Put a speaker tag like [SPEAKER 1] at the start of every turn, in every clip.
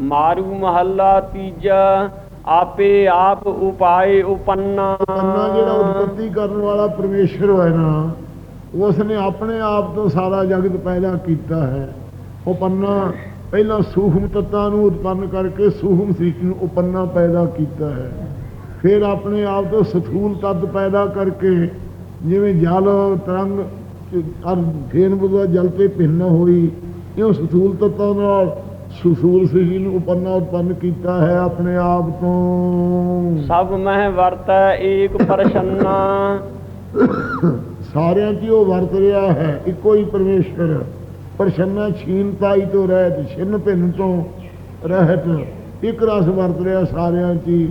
[SPEAKER 1] ਮਾਰੂ ਮਹੱਲਾ ਤੀਜਾ, ਆਪੇ ਆਪ ਉਪਾਏ ਉਪੰਨਾ।
[SPEAKER 2] ਪੰਨਾ ਜਿਹੜਾ ਉਤਪਤੀ ਕਰਨ ਵਾਲਾ ਪਰਮੇਸ਼ਰ ਹੈ ਨਾ ਉਸ ਨੇ ਆਪਣੇ ਆਪ ਤੋਂ ਸਾਰਾ ਜਗਤ ਪੈਦਾ ਕੀਤਾ ਹੈ। ਉਹ ਪਹਿਲਾਂ ਸੂਖਮ ਤੱਤਾਂ ਨੂੰ ਉਤਪੰਨ ਕਰਕੇ ਸੂਖਮ ਸ੍ਰਿਸ਼ਟੀ ਨੂੰ ਉਪੰਨਾ ਪੈਦਾ ਕੀਤਾ ਹੈ। ਫਿਰ ਆਪਣੇ ਆਪ ਤੋਂ ਸਥੂਲ ਤੱਤ ਪੈਦਾ ਕਰਕੇ ਜਿਵੇਂ ਜਲ, ਤਰੰਗ, ਅਰ ਫੇਨ ਬੁਦਾ ਜਲ ਤੇ ਭਿੰਨ ਹੋਈ ਇਹ ਸਥੂਲ ਤੱਤਾਂ ਨਾਲ ਸਥੂਲ ਸ੍ਰਿਸ਼ਟੀ ਨੂੰ ਉਪੰਨਾ ਉਤਪੰਨ ਕੀਤਾ ਹੈ ਆਪਣੇ ਆਪ ਤੋਂ।
[SPEAKER 1] ਸਭ ਮਹਿ ਵਰਤੈ ਏਕ ਪ੍ਰਸੰਨਾ।
[SPEAKER 2] ਸਾਰਿਆਂ 'ਚ ਹੀ ਉਹ ਵਰਤ ਰਿਹਾ ਹੈ ਇੱਕੋ ਹੀ ਪਰਮੇਸ਼ਵਰ। ਪ੍ਰਸ਼ੰਨਾ ਛੀਨਤਾਈ ਤੋਂ ਰਹਿਤ ਛਿੰਨ ਭਿੰਨ ਤੋਂ ਰਹਿਤ। ਇੱਕ ਰਸ ਵਰਤ ਰਿਹਾ ਸਾਰਿਆਂ 'ਚ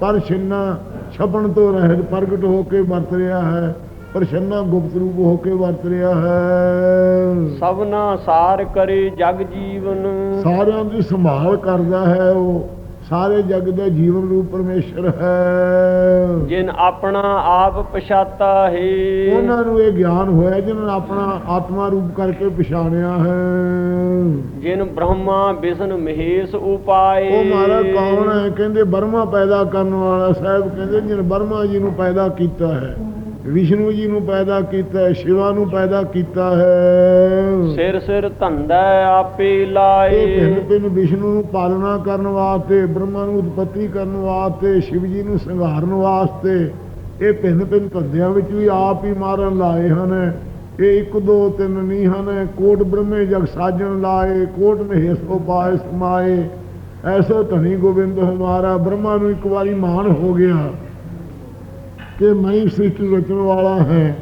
[SPEAKER 2] ਪਰ ਛਿੰਨਾ ਛਪਣ ਤੋਂ ਰਹਿਤ ਪ੍ਰਗਟ ਹੋ ਕੇ ਵਰਤ ਰਿਹਾ ਹੈ। ਪ੍ਰਸ਼ੰਨਾ ਗੁਪਤ ਰੂਪ ਹੋ ਕੇ ਵਰਤ ਰਿਹਾ ਹੈ।
[SPEAKER 1] ਸਭਨਾ ਸਾਰ ਕਰੇ ਜਗ ਜੀਵਨ।
[SPEAKER 2] ਸਾਰਿਆਂ ਦੀ ਸੰਭਾਲ ਕਰਦਾ ਹੈ ਉਹ। ਸਾਰੇ ਜਗ ਦਾ ਜੀਵਨ ਰੂਪ ਪਰਮੇਸ਼ਰ ਹੈ।
[SPEAKER 1] ਜਿਨ ਆਪਣਾ ਆਪ ਪਛਾਤਾ ਹੈ।
[SPEAKER 2] ਉਹਨਾਂ ਨੂੰ ਇਹ ਗਿਆਨ ਹੋਇਆ ਜਿਨ੍ਹਾਂ ਨੇ ਆਪਣਾ ਆਤਮਾ ਰੂਪ ਕਰਕੇ ਪਛਾਣਿਆ ਹੈ।
[SPEAKER 1] ਜਿਨ ਬ੍ਰਹਮਾ ਵਿਸ਼ਨ ਮਹੇਸ਼ ਉਪਾਏ।
[SPEAKER 2] ਉਹ ਮਾਰਾ ਕੌਣ ਹੈ? ਕਹਿੰਦੇ ਬਰਮਾ ਪੈਦਾ ਕਰਨ ਵਾਲਾ। ਸਾਹਿਬ ਕਹਿੰਦੇ ਜਿਨ ਬਰਮਾ ਜੀ ਨੂੰ ਪੈਦਾ ਕੀਤਾ ਹੈ। ਵਿਸ਼ਨੂੰ ਜੀ ਨੂੰ ਪੈਦਾ ਕੀਤਾ ਹੈ ਸ਼ਿਵਾ ਨੂੰ ਪੈਦਾ ਕੀਤਾ ਹੈ।
[SPEAKER 1] ਸਿਰ ਸਿਰ ਧੰਦਾ ਆਪੇ
[SPEAKER 2] ਇਹ
[SPEAKER 1] ਲਾਏ
[SPEAKER 2] ਭਿੰਨ ਭਿੰਨ ਵਿਸ਼ਨੂੰ ਨੂੰ ਪਾਲਣਾ ਕਰਨ ਵਾਸਤੇ ਬ੍ਰਹਮਾ ਨੂੰ ਉਤਪਤੀ ਕਰਨ ਵਾਸਤੇ ਸ਼ਿਵ ਜੀ ਨੂੰ ਸੰਘਾਰਨ ਵਾਸਤੇ ਇਹ ਭਿੰਨ ਭਿੰਨ ਧੰਦਿਆਂ ਵਿੱਚ ਵੀ ਆਪ ਹੀ ਮਾਰਨ ਲਾਏ ਹਨ। ਇਹ ਇੱਕ ਦੋ ਤਿੰਨ ਨਹੀਂ ਹਨ। ਕੋਟ ਬ੍ਰਹਮੇ ਜਗ ਸਾਜਣ ਲਾਏ ਕੋਟ ਮਹੇਸ਼ ਕੋ ਪਾਏ ਸਮਾਏ। ਐਸੋ ਧਨੀ ਗੋਬਿੰਦ ਹਮਾਰਾ ਬ੍ਰਹਮਾ ਨੂੰ ਇੱਕ ਵਾਰੀ ਮਾਨ ਹੋ ਗਿਆ। ਕਿ ਮੈਂ ਹੀ ਸ੍ਰਿਸ਼ਟੀ ਰਚਣ ਵਾਲਾ ਹੈ।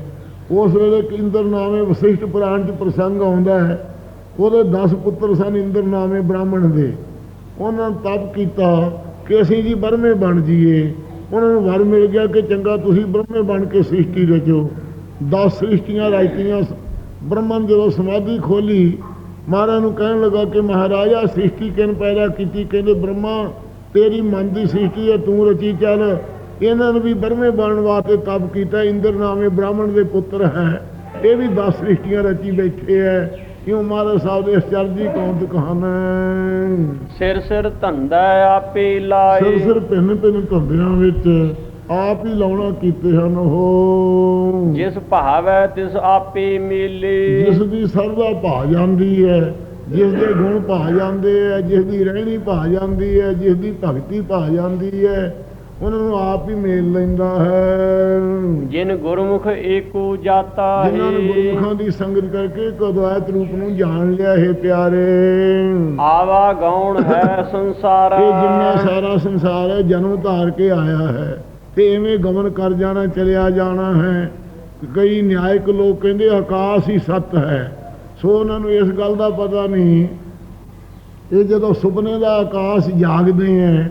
[SPEAKER 2] ਉਸ ਵੇਲੇ ਇੱਕ ਇੰਦਰ ਨਾਮੇ ਵਸਿਸ਼ਠ ਪੁਰਾਣ ਚ ਪ੍ਰਸੰਗ ਆਉਂਦਾ ਹੈ। ਉਹਦੇ 10 ਪੁੱਤਰ ਸਨ ਇੰਦਰ ਨਾਮੇ ਬ੍ਰਾਹਮਣ ਦੇ। ਉਹਨਾਂ ਨੇ ਤਪ ਕੀਤਾ ਕਿ ਅਸੀਂ ਜੀ ਬਰਮੇ ਬਣ ਜਾਈਏ। ਉਹਨਾਂ ਨੂੰ ਵਰ ਮਿਲ ਗਿਆ ਕਿ ਚੰਗਾ ਤੁਸੀਂ ਬ੍ਰਹਮੇ ਬਣ ਕੇ ਸ੍ਰਿਸ਼ਟੀ ਰਚੋ। 10 ਸ੍ਰਿਸ਼ਟੀਆਂ ਰਚਤੀਆਂ ਬ੍ਰਹਮਨ ਜਦੋਂ ਸਮਾਧੀ ਖੋਲੀ, ਮਹਾਰਾਜ ਨੂੰ ਕਹਿਣ ਲੱਗਾ ਕਿ ਮਹਾਰਾਜਾ, ਸ੍ਰਿਸ਼ਟੀ ਕਿਨ ਪੈਦਾ ਕੀਤੀ? ਕਹਿੰਦੇ, ਬ੍ਰਹਮਾ, ਤੇਰੀ ਮਨ ਦੀ ਸ੍ਰਿਸ਼ਟੀ ਹੈ, ਤੂੰ ਰਚੀ ਚੱਲ। ਇਹਨਾਂ ਨੂੰ ਵੀ ਬਰਮੇ ਬਣਨ ਵਾਸਤੇ ਤਪ ਕੀਤਾ ਇੰਦਰ ਨਾਮੇ ਬ੍ਰਾਹਮਣ ਦੇ ਪੁੱਤਰ ਹੈ। ਇਹ ਵੀ 10 ਸ੍ਰਿਸ਼ਟੀਆਂ ਰਚੀ ਬੈਠੇ ਹੈ ਕਿਉਂ ਮਹਾਰਾਜ ਸਾਹਿਬ ਦੇ ਚਰਜੀ ਕੌਂਤ ਕਹਨ
[SPEAKER 1] ਸਿਰ ਸਿਰ ਧੰਦਾ ਆਪੇ
[SPEAKER 2] ਸਿਰ
[SPEAKER 1] ਲਾਏ।
[SPEAKER 2] ਸਿਰ ਭਿੰਨ ਭਿੰਨ ਧੰਦਿਆਂ ਵਿੱਚ ਆਪ ਹੀ ਲਾਉਣਾ ਕੀਤੇ ਹਨ ਉਹ।
[SPEAKER 1] ਜਿਸ ਭਾਵੈ ਤਿਸ ਆਪੇ ਮੇਲੇ।
[SPEAKER 2] ਜਿਸ ਦੀ ਸਰਦਾ ਭਾ ਜਾਂਦੀ ਹੈ ਜਿਸ ਦੇ ਗੁਣ ਭਾ ਜਾਂਦੇ ਹੈ ਜਿਸ ਦੀ ਰਹਿਣੀ ਭਾ ਜਾਂਦੀ ਹੈ ਜਿਸ ਦੀ ਭਗਤੀ ਭਾ ਜਾਂਦੀ ਹੈ ਉਹਨਾਂ ਨੂੰ ਆਪ ਹੀ ਮੇਲ ਲੈਂਦਾ ਹੈ।
[SPEAKER 1] ਜਿਨ ਗੁਰਮੁਖ ਏਕੋ ਜਾਤਾ
[SPEAKER 2] ਜਿਨ੍ਹਾਂ ਨੇ
[SPEAKER 1] ਹੈ
[SPEAKER 2] ਗੁਰਮੁਖਾਂ ਦੀ ਸੰਗਤ ਕਰਕੇ ਕਦਵਾਇਤ ਰੂਪ ਨੂੰ ਜਾਣ ਲਿਆ ਹੈ ਪਿਆਰੇ।
[SPEAKER 1] ਆਵਾ ਗੌਣ ਹੈ ਸੰਸਾਰਾ।
[SPEAKER 2] ਇਹ ਜਿੰਨਾ ਸਾਰਾ ਸੰਸਾਰ ਹੈ ਜਨਮ ਧਾਰ ਕੇ ਆਇਆ ਹੈ। ਤੇ ਐਵੇਂ ਗਮਨ ਕਰ ਜਾਣਾ ਚਲਿਆ ਜਾਣਾ ਹੈ। ਕਈ ਨਿਆਇਕ ਲੋਕ ਕਹਿੰਦੇ ਆਕਾਸ਼ ਹੀ ਸੱਤ ਹੈ। ਸੋ ਉਹਨਾਂ ਨੂੰ ਇਸ ਗੱਲ ਦਾ ਪਤਾ ਨਹੀਂ। ਇਹ ਜਦੋਂ ਸੁਪਨੇ ਦਾ ਆਕਾਸ਼ ਜਾਗਦੇ ਹੈ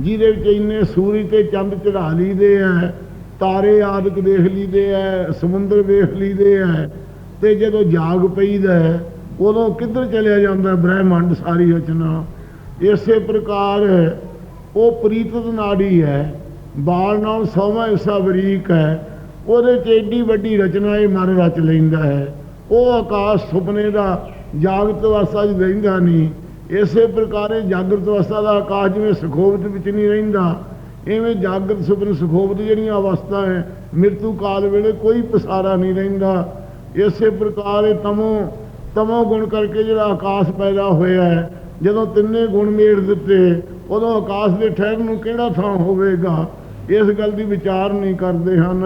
[SPEAKER 2] ਜਿਹਦੇ ਵਿੱਚ ਇੰਨੇ ਸੂਰਜ ਤੇ ਚੰਦ ਚੜਾ ਲਈਦੇ ਹੈ ਤਾਰੇ ਆਦਿਕ ਦੇਖ ਲਈਦੇ ਹੈ ਸਮੁੰਦਰ ਵੇਖ ਲਈਦੇ ਹੈ ਤੇ ਜਦੋਂ ਜਾਗ ਪਈਦਾ ਉਦੋਂ ਕਿੱਧਰ ਚਲਿਆ ਜਾਂਦਾ ਬ੍ਰਹਿਮੰਡ ਸਾਰੀ ਰਚਨਾ? ਇਸੇ ਪ੍ਰਕਾਰ ਉਹ ਪ੍ਰੀਤਤ ਨਾੜੀ ਹੈ ਬਾਲ ਨਾਲ ਸੌਵਾਂ ਹਿੱਸਾ ਬਰੀਕ ਹੈ ਉਹਦੇ ਚ ਏਡੀ ਵੱਡੀ ਰਚਨਾ ਇਹ ਮਨ ਰਚ ਲੈਂਦਾ ਹੈ ਉਹ ਆਕਾਸ਼ ਸੁਪਨੇ ਦਾ ਜਾਗਤ ਅਵਸਥਾ 'ਚ ਰਹਿੰਦਾ ਨਹੀਂ ਇਸੇ ਪ੍ਰਕਾਰ ਇਹ ਜਾਗਰਤ ਅਵਸਥਾ ਦਾ ਆਕਾਸ਼ ਜਿਵੇਂ ਸੁਖੋਬਤ ਵਿੱਚ ਨਹੀਂ ਰਹਿੰਦਾ ਐਵੇਂ ਜਾਗਰਤ ਸੁਪਨ ਸੁਖੋਬਤ ਜਿਹੜੀਆਂ ਅਵਸਥਾ ਹੈ ਮ੍ਰਿਤੂ ਕਾਲ ਵੇਲੇ ਕੋਈ ਪਸਾਰਾ ਨਹੀਂ ਰਹਿੰਦਾ। ਇਸੇ ਪ੍ਰਕਾਰ ਇਹ ਤਮੋ ਤਮੋ ਗੁਣ ਕਰਕੇ ਜਿਹੜਾ ਆਕਾਸ਼ ਪੈਦਾ ਹੋਇਆ ਹੈ ਜਦੋਂ ਤਿੰਨੇ ਗੁਣ ਮੇੜ ਦਿੱਤੇ ਉਦੋਂ ਆਕਾਸ਼ ਦੇ ਠਹਿਰਨ ਨੂੰ ਕਿਹੜਾ ਥਾਂ ਹੋਵੇਗਾ? ਇਸ ਗੱਲ ਦੀ ਵਿਚਾਰ ਨਹੀਂ ਕਰਦੇ ਹਨ।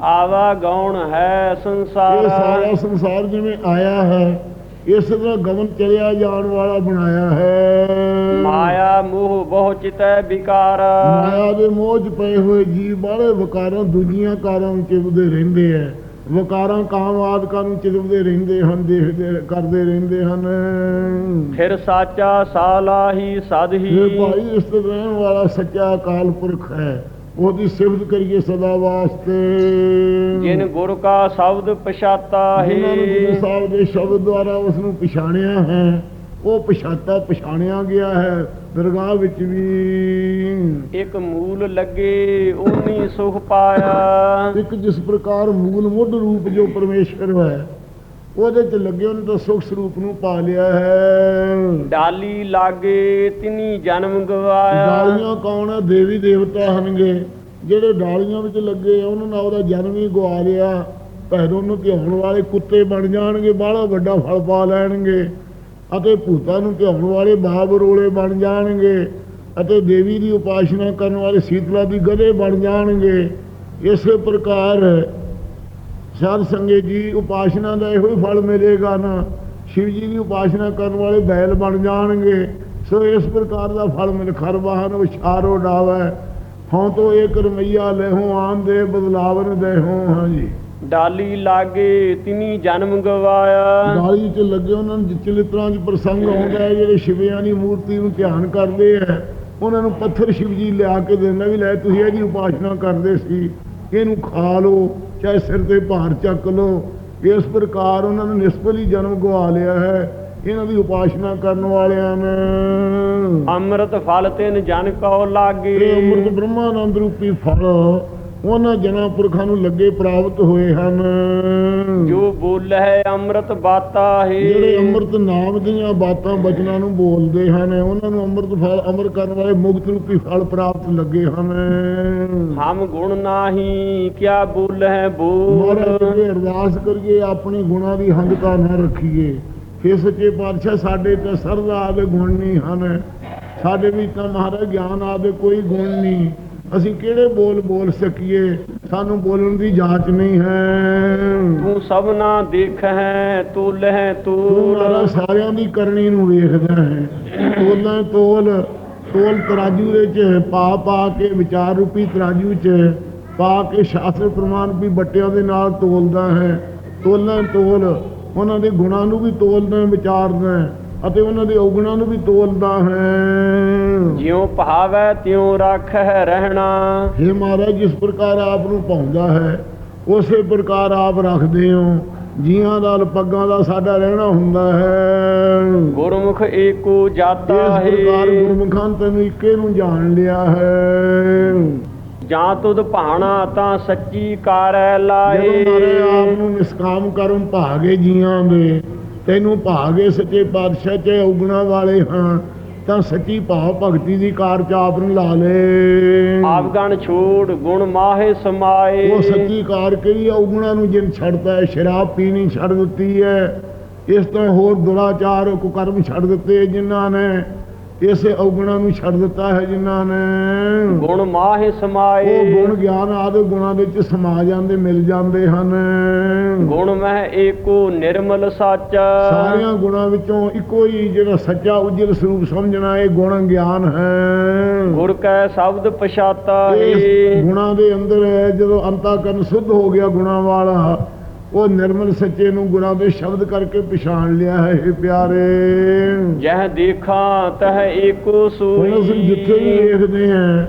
[SPEAKER 1] ਆਵਾ ਗੌਣ ਹੈ
[SPEAKER 2] ਇਹ
[SPEAKER 1] ਸੰਸਾਰਾ
[SPEAKER 2] ਸਾਰਾ ਸੰਸਾਰ ਜਿਵੇਂ ਆਇਆ ਹੈ ਇਸ ਤਰ੍ਹਾਂ ਗਮਨ ਚਲਿਆ ਜਾਣ ਵਾਲਾ ਬਣਾਇਆ ਹੈ।
[SPEAKER 1] ਮਾਇਆ ਮੋਹ ਬਹੁ ਚਿਤੈ ਵਿਕਾਰ।
[SPEAKER 2] ਮਾਇਆ ਦੇ ਮੋਹ 'ਚ ਪਏ ਹੋਏ ਜੀਵ ਬਾਹਲੇ ਵਿਕਾਰਾਂ ਦੂਜੀਆਂ ਕਾਰਾਂ ਨੂੰ ਚਿਪਦੇ ਰਹਿੰਦੇ ਐ। ਵਿਕਾਰਾਂ ਕਾਮ ਆਦਿਕਾਂ ਨੂੰ ਚਿਪਦੇ ਰਹਿੰਦੇ ਹਨ ਦੇਖਦੇ ਕਰਦੇ ਰਹਿੰਦੇ ਹਨ।
[SPEAKER 1] ਫਿਰ ਸਾਚਾ ਸਾਲਾਹੀ ਸਦ ਹੀ
[SPEAKER 2] ਇਹ ਭਾਈ ਇਸ ਰਹਿਣ ਵਾਲਾ ਸੱਚਾ ਅਕਾਲ ਪੁਰਖ ਹੈ। ਉਹਦੀ ਸਿਫਤ ਕਰੀਏ ਸਦਾ ਵਾਸਤੇ।
[SPEAKER 1] ਜਿਨ ਗੁਰ ਕਾ ਸ਼ਬਦ ਪਛਾਤਾ
[SPEAKER 2] ਜਿਨ੍ਹਾਂ ਨੂੰ ਗੁਰੂ
[SPEAKER 1] ਹੈ
[SPEAKER 2] ਸਾਹਿਬ ਦੇ ਸ਼ਬਦ ਦੁਆਰਾ ਉਸ ਨੂੰ ਪਛਾਣਿਆ ਹੈ ਉਹ ਪਛਾਤਾ ਪਛਾਣਿਆ ਗਿਆ ਹੈ ਦਰਗਾਹ ਵਿੱਚ ਵੀ।
[SPEAKER 1] ਇੱਕ ਮੂਲ ਲੱਗੇ ਉਨੀ ਸੁਖ ਪਾਇਆ।
[SPEAKER 2] ਇੱਕ ਜਿਸ ਪ੍ਰਕਾਰ ਮੂਲ ਮੁੱਢ ਰੂਪ ਜੋ ਪਰਮੇਸ਼ਰ ਹੈ ਉਹਦੇ ਚ ਲੱਗੇ ਉਹਨੇ ਤਾਂ ਸੁਖ ਸਰੂਪ ਨੂੰ ਪਾ ਲਿਆ ਹੈ।
[SPEAKER 1] ਡਾਲੀ ਲਾਗੇ ਤਿਨੀ ਜਨਮ ਗਵਾਇਆ।
[SPEAKER 2] ਡਾਲੀਆਂ ਕੌਣ ਹੈ ਦੇਵੀ ਦੇਵਤਾ ਹਨਗੇ। ਜਿਹੜੇ ਡਾਲੀਆਂ ਵਿੱਚ ਲੱਗੇ ਉਹਨਾਂ ਨਾਲ ਉਹਦਾ ਜਨਮ ਹੀ ਗਵਾ ਲਿਆ। ਭੈਰੋਂ ਨੂੰ ਧਿਆਉਣ ਵਾਲੇ ਕੁੱਤੇ ਬਣ ਜਾਣਗੇ ਬਾਹਲਾ ਵੱਡਾ ਫਲ ਪਾ ਲੈਣਗੇ। ਅਤੇ ਭੂਤਾਂ ਨੂੰ ਧਿਆਉਣ ਵਾਲੇ ਬਾਬ ਰੋਲੇ ਬਣ ਜਾਣਗੇ। ਅਤੇ ਦੇਵੀ ਦੀ ਉਪਾਸਨਾ ਕਰਨ ਵਾਲੇ ਸੀਤਲਾ ਦੀ ਗਧੇ ਬਣ ਜਾਣਗੇ। ਇਸੇ ਪ੍ਰਕਾਰ ਸਾਧ ਸੰਗਤ ਜੀ ਉਪਾਸਨਾ ਦਾ ਇਹੋ ਹੀ ਫਲ ਮਿਲੇਗਾ ਨਾ। ਸ਼ਿਵ ਜੀ ਦੀ ਉਪਾਸਨਾ ਕਰਨ ਵਾਲੇ ਬੈਲ ਬਣ ਜਾਣਗੇ। ਸੋ ਇਸ ਪ੍ਰਕਾਰ ਦਾ ਫਲ ਮਿਲ ਖਰ ਵਾਹਨ ਵਿਚਾਰੋ ਡਾਵੈ। ਹਉ ਤੋਂ ਏਕ ਰਮਈਆ ਲੈਹੋ ਆਨ ਦੇ ਬਦਲਾਵਨ ਦੇਹੋ। ਹਾਂਜੀ
[SPEAKER 1] ਡਾਲੀ ਲਾਗੇ ਤਿਨੀ ਜਨਮ ਗਵਾਇਆ।
[SPEAKER 2] ਗਾਲੀ 'ਚ ਲੱਗੇ ਉਹਨਾਂ ਨੂੰ ਚਿਲਿਤਰਾਂ 'ਚ ਪ੍ਰਸੰਗ ਆਉਂਦਾ ਹੈ ਜਿਹੜੇ ਸ਼ਿਵਿਆਂ ਦੀ ਮੂਰਤੀ ਨੂੰ ਧਿਆਨ ਕਰਦੇ ਆ ਉਹਨਾਂ ਨੂੰ ਪੱਥਰ ਸ਼ਿਵ ਜੀ ਲਿਆ ਕੇ ਦਿੰਦਾ ਵੀ ਲੈ ਤੁਸੀਂ ਇਹਦੀ ਉਪਾਸਨਾ ਕਰਦੇ ਸੀ ਇਹਨੂੰ ਖਾ ਲਓ। ਚਾਹੇ ਸਿਰ ਤੇ ਭਾਰ ਚੱਕ ਲਓ ਇਸ ਪ੍ਰਕਾਰ ਉਹਨਾਂ ਨੇ ਨਿਸਬਲੀ ਜਨਮ ਗਵਾ ਲਿਆ ਹੈ ਇਹਨਾਂ ਦੀ ਉਪਾਸਨਾ ਕਰਨ ਵਾਲਿਆਂ ਨੇ।
[SPEAKER 1] ਅੰਮ੍ਰਿਤ ਫਲ ਤਿਨ ਜਨ ਕਉ ਲਾਗੇ।
[SPEAKER 2] ਇਹ ਅੰਮ੍ਰਿਤ ਬ੍ਰਹਮਾਨੰਦ ਰੂਪੀ ਫਲ ਉਹਨਾਂ ਜਨਾਂ ਪੁਰਖਾਂ ਨੂੰ ਲੱਗੇ ਪ੍ਰਾਪਤ ਹੋਏ ਹਨ।
[SPEAKER 1] ਜੋ ਬੋਲੇ ਅੰਮ੍ਰਿਤ ਬਾਤਾ ਹੈ।
[SPEAKER 2] ਜਿਹੜੇ ਅੰਮ੍ਰਿਤ ਨਾਮ ਦੀਆਂ ਬਾਤਾਂ ਬਚਨਾਂ ਨੂੰ ਬੋਲਦੇ ਹਨ ਉਹਨਾਂ ਨੂੰ ਅੰਮ੍ਰਿਤ ਫਲ ਅਮਰ ਕਰਨ ਵਾਲੇ ਮੁਕਤ ਰੂਪੀ ਫਲ ਪ੍ਰਾਪਤ ਲੱਗੇ ਹਨ।
[SPEAKER 1] ਹਮ ਗੁਣ ਨਾਹੀ ਕਿਆ ਬੋਲੇ। ਬੋਲ
[SPEAKER 2] ਅਰਦਾਸ ਕਰੀਏ ਆਪਣੀ ਗੁਣਾਂ ਦੀ ਹੰਗਤਾ ਨਾ ਰੱਖੀਏ। ਫਿਰ ਸੱਚੇ ਪਾਤਸ਼ਾਹ ਸਾਡੇ ਤੇ ਸਰਦਾ ਆਦੇ ਗੁਣ ਨਹੀਂ ਹਨ। ਸਾਡੇ ਵਿੱਚ ਤਾਂ ਮਹਾਰਾਜ ਗਿਆਨ ਆਦੇ ਕੋਈ ਗੁਣ ਨਹੀਂ। ਅਸੀਂ ਕਿਹੜੇ ਬੋਲ ਬੋਲ ਸਕੀਏ? ਸਾਨੂੰ ਬੋਲਣ ਦੀ ਜਾਂਚ ਨਹੀਂ ਹੈ।
[SPEAKER 1] ਤੂੰ ਸਭਨਾ ਦੇਖੈ ਤੁਲਹਿ
[SPEAKER 2] ਤੂੰ
[SPEAKER 1] ਤੂਲ।
[SPEAKER 2] ਮਹਾਰਾਜ ਸਾਰਿਆਂ ਦੀ ਕਰਨੀ ਨੂੰ ਵੇਖਦਾ ਹੈ। ਤੋਲਾਂ ਤੋਲ ਤੋਲ ਤਰਾਜੂ ਦੇ ਚ ਪਾ ਪਾ ਕੇ ਵਿਚਾਰ ਰੂਪੀ ਤਰਾਜੂ ਚ ਪਾ ਕੇ ਸ਼ਾਸਤਰ ਪ੍ਰਮਾਣ ਵੀ ਬੱਟਿਆਂ ਦੇ ਨਾਲ ਤੋਲਦਾ ਹੈ। ਤੋਲਾਂ ਤੋਲ ਉਹਨਾਂ ਦੇ ਗੁਣਾਂ ਨੂੰ ਵੀ ਤੋਲਦਾ ਵਿਚਾਰਦਾ ਹੈ। ਅਤੇ ਉਹਨਾਂ ਦੇ ਔਗੁਣਾਂ ਨੂੰ ਵੀ ਤੋਲਦਾ ਹੈ।
[SPEAKER 1] ਜਿਉ ਭਾਵੈ ਤਿਉ ਰੱਖੈ ਰਹਿਣਾ।
[SPEAKER 2] हे ਮਹਾਰਾਜ ਜਿਸ ਪ੍ਰਕਾਰ ਆਪ ਨੂੰ ਪਾਉਂਦਾ ਹੈ ਉਸੇ ਪ੍ਰਕਾਰ ਆਪ ਰੱਖਦੇ ਹੋ। ਜੀਆਂ ਦਾ ਪੱਗਾਂ ਦਾ ਸਾਡਾ ਰਹਿਣਾ ਹੁੰਦਾ ਹੈ।
[SPEAKER 1] ਗੁਰਮੁਖ ਏਕੋ ਜਾਤਾ
[SPEAKER 2] ਇਸ ਪ੍ਰਕਾਰ
[SPEAKER 1] ਹੈ
[SPEAKER 2] ਗੁਰਮੁਖਾਂ ਤੈਨੂੰ ਇੱਕੇ ਨੂੰ ਜਾਣ ਲਿਆ ਹੈ।
[SPEAKER 1] ਜਾਂ ਤੁਧ ਭਾਣਾ ਤਾਂ ਸੱਚੀ ਕਾਰੈ
[SPEAKER 2] ਜਦੋਂ
[SPEAKER 1] ਲਾਏ
[SPEAKER 2] ਮਾਰੇ ਆਪ ਨੂੰ ਨਿਸਕਾਮ ਕਰਮ ਭਾਗੇ ਜੀਆਂ ਦੇ ਤੈਨੂੰ ਭਾਗੇ ਸੱਚੇ ਪਾਤਸ਼ਾਹ ਤੇ ਉਗਣਾ ਵਾਲੇ ਹਾਂ ਤਾਂ ਸੱਚੀ ਭਾਵ ਭਗਤੀ ਦੀ ਕਾਰ ਚ ਆਪ ਨੂੰ ਲਾ ਲੈ।
[SPEAKER 1] ਆਵਗਣ ਛੋੜ ਗੁਣ ਮਾਹੇ ਸਮਾਏ।
[SPEAKER 2] ਉਹ ਸੱਚੀ ਕਾਰ ਕਿਹੜੀ ਔਗੁਣਾ ਨੂੰ ਜਿਨ ਛੱਡਦਾ ਹੈ ਸ਼ਰਾਬ ਪੀਣੀ ਛੱਡ ਦਿੱਤੀ ਹੈ ਇਸ ਤਰ੍ਹਾਂ ਹੋਰ ਦੁਰਾਚਾਰ ਕੁਕਰਮ ਛੱਡ ਦਿੱਤੇ ਜਿਨ੍ਹਾਂ ਨੇ। ਇਸੇ ਔਗੁਣਾ ਨੂੰ ਛੱਡ ਦਿੱਤਾ ਹੈ ਜਿਨ੍ਹਾਂ ਨੇ।
[SPEAKER 1] ਗੁਣ ਮਾਹੇ ਸਮਾਏ।
[SPEAKER 2] ਉਹ ਗੁਣ ਗਿਆਨ ਆਦਿ ਗੁਣਾਂ ਵਿੱਚ ਸਮਾ ਜਾਂਦੇ ਮਿਲ ਜਾਂਦੇ ਹਨ।
[SPEAKER 1] ਗੁਣ ਮਹਿ ਏਕੋ ਨਿਰਮਲ ਸਾਚਾ।
[SPEAKER 2] ਸਾਰਿਆਂ ਗੁਣਾਂ ਵਿੱਚੋਂ ਇੱਕੋ ਹੀ ਜਿਹੜਾ ਸੱਚਾ ਉਜਲ ਸਰੂਪ ਸਮਝਣਾ ਇਹ ਗੁਣ ਗਿਆਨ ਹੈ।
[SPEAKER 1] ਗੁਰ ਕੈ ਸ਼ਬਦ ਪਛਾਤਾ ਹੈ
[SPEAKER 2] ਗੁਣਾਂ ਦੇ ਅੰਦਰ ਜਦੋਂ ਅੰਤਾਕਰਨ ਸੁੱਧ ਹੋ ਗਿਆ ਗੁਣਾਂ ਵਾਲਾ ਉਹ ਨਿਰਮਲ ਸੱਚੇ ਨੂੰ ਗੁਣਾਂ ਦੇ ਸ਼ਬਦ ਕਰਕੇ ਪਛਾਣ ਲਿਆ ਹੈ ਇਹ ਪਿਆਰੇ।
[SPEAKER 1] ਜਹ ਦੇਖਾਂ ਤਹ ਏਕੋ
[SPEAKER 2] ਹੁਣ ਅਸੀਂ ਜਿੱਥੇ ਵੀ
[SPEAKER 1] ਸੋਈ
[SPEAKER 2] ਵੇਖਦੇ ਹਾਂ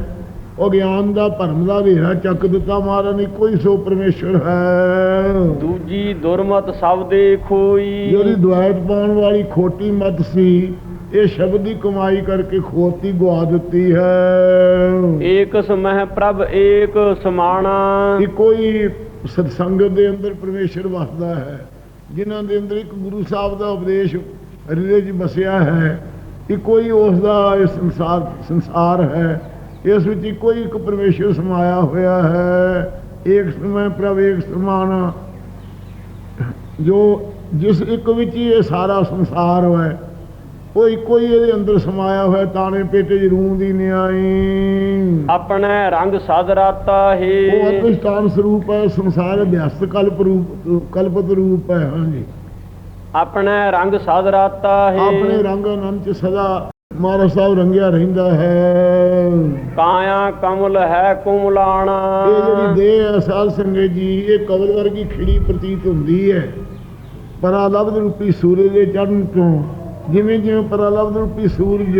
[SPEAKER 2] ਉਹ ਗਿਆਨ ਦਾ ਭਰਮ ਦਾ ਹਨੇਰਾ ਚੱਕ ਦਿੱਤਾ ਮਹਾਰਾਜ ਨੇ ਕੋਈ ਸੋ ਪਰਮੇਸ਼ਰ ਹੈ।
[SPEAKER 1] ਦੂਜੀ ਦੁਰਮਤ ਸਭ ਦੇ ਖੋਈ।
[SPEAKER 2] ਜਿਹੜੀ ਦੁਆਇਤ ਪਾਉਣ ਵਾਲੀ ਖੋਟੀ ਮਤ ਸੀ ਇਹ ਸ਼ਬਦ ਦੀ ਕਮਾਈ ਕਰਕੇ ਖੋਤੀ ਗਵਾ ਦਿੱਤੀ ਹੈ।
[SPEAKER 1] ਏਕ ਸਮਹਿ ਪ੍ਰਭ ਏਕ ਸਮਾਣਾ।
[SPEAKER 2] ਇੱਕੋ ਹੀ ਸਤਸੰਗਤ ਦੇ ਅੰਦਰ ਪਰਮੇਸ਼ਰ ਵਸਦਾ ਹੈ, ਜਿਨ੍ਹਾਂ ਦੇ ਅੰਦਰ ਇੱਕ ਗੁਰੂ ਸਾਹਿਬ ਦਾ ਉਪਦੇਸ਼ ਹਿਰਦੇ 'ਚ ਬਸਿਆ ਹੈ ਇੱਕੋ ਹੀ ਉਸ ਦਾ ਇਹ ਸੰਸਾਰ ਸੰਸਾਰ ਹੈ, ਇਸ ਵਿੱਚ ਇੱਕੋ ਹੀ ਇੱਕ ਪਰਮੇਸ਼ਰ ਸਮਾਇਆ ਹੋਇਆ ਹੈ, ਏਕ ਸਮੈ ਪ੍ਰਭ ਸਮਾਨ, ਜੋ ਜਿਸ ਇੱਕ ਵਿੱਚ ਹੀ ਇਹ ਸਾਰਾ ਸੰਸਾਰ ਹੈ ਉਹ ਇੱਕੋ ਹੀ ਇਹਦੇ ਅੰਦਰ ਸਮਾਇਆ ਹੋਇਆ ਤਾਣੇ ਪੇਟੇ 'ਚ ਰੂਹ ਦੀ ਨਿਆਈ
[SPEAKER 1] ਆਪਣੇ ਰੰਗ ਸਦ ਰਾਤਾ
[SPEAKER 2] ਉਹ
[SPEAKER 1] ਹੈ
[SPEAKER 2] ਅਦਿਸ਼ਟਾਨ ਸਰੂਪ ਹੈ ਸੰਸਾਰ ਅਭਿਅਸਤ ਕਲਪ ਰੂਪ ਕਲਪਤ ਰੂਪ ਹੈ ਹਾਂਜੀ।
[SPEAKER 1] ਆਪਣੇ ਰੰਗ ਸਦ ਰਾਤਾ ਹੈ।
[SPEAKER 2] ਆਪਣੇ ਰੰਗ ਅਨੰਤ ਚ ਸਦਾ ਮਹਾਰਾਜ ਸਾਹਿਬ ਰੰਗਿਆ ਰਹਿੰਦਾ ਹੈ।
[SPEAKER 1] ਕਾਇਆ ਕਮਲ ਹੈ ਕੁਮਲਾਣਾ।
[SPEAKER 2] ਇਹ ਜਿਹੜੀ ਦੇਹ ਹੈ ਸਾਧ ਸੰਗਤ ਜੀ ਇਹ ਕਵਲ ਵਰਗੀ ਖਿੜੀ ਪ੍ਰਤੀਤ ਹੁੰਦੀ ਹੈ। ਪਰਾਲਬਧ ਰੂਪੀ ਸੂਰਜ ਦੇ ਚੜ੍ਹਨ ਤੋਂ ਜਿਵੇਂ ਜਿਵੇਂ ਪਰਾਲਬਧ ਰੂਪੀ ਸੂਰਜ